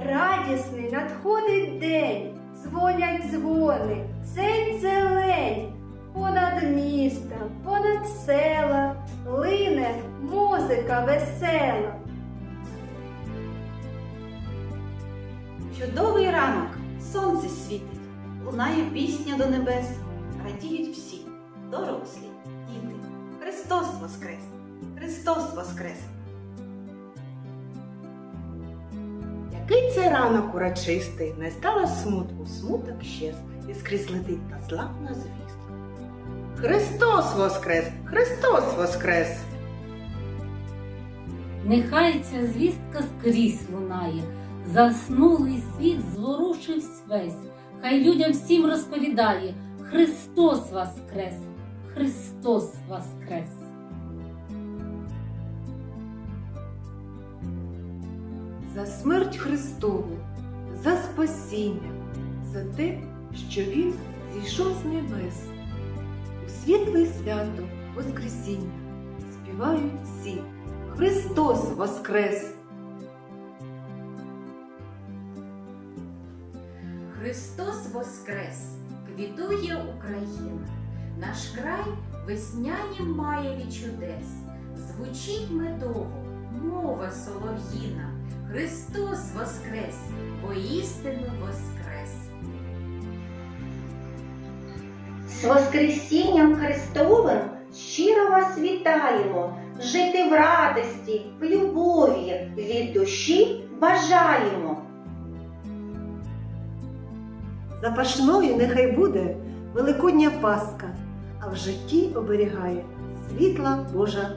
Радісний надходить день, дзвонять дзвони, цень зелень, понад містом, понад села, лине музика весела. Чудовий ранок, сонце світить, лунає пісня до небес, радіють всі, дорослі, діти. Христос Воскрес! Христос Воскрес! Який це ранок урочистий, не стало смутку, смуток щез, і скрізь летить та славна звістка. Христос Воскрес! Христос Воскрес! Нехай ця звістка скрізь лунає, заснулий світ зворушився весь, хай людям всім розповідає Христос Воскрес! Христос Воскрес! За смерть Христову, за спасіння, за те, що Він зійшов з небес. У світле свято Воскресіння співають всі Христос Воскрес! Христос Воскрес! Квітує Україна, наш край веснянім маєві чудес, звучить медово, мова солов'їна. Христос Воскрес, воістину Воскрес! З Воскресінням Христовим щиро вас вітаємо, жити в радості, в любові, від душі бажаємо. Запашною нехай буде Великодня Пасха, а в житті оберігає світла Божа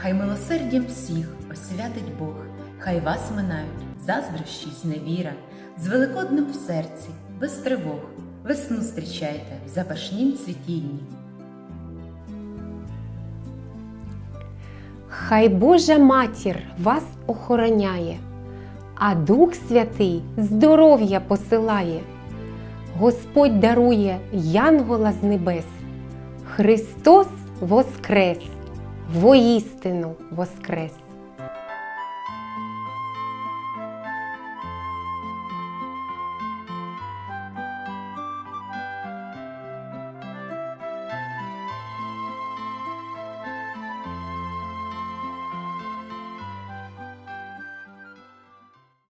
Хай милосердям всіх освятить Бог, хай вас минають заздрощі, зневіра, з великодним в серці, без тривог, весну зустрічайте в запашнім цвітінні. Хай Божа матір вас охороняє, а Дух Святий здоров'я посилає. Господь дарує янгола з небес. Христос Воскрес! Воістину Воскрес!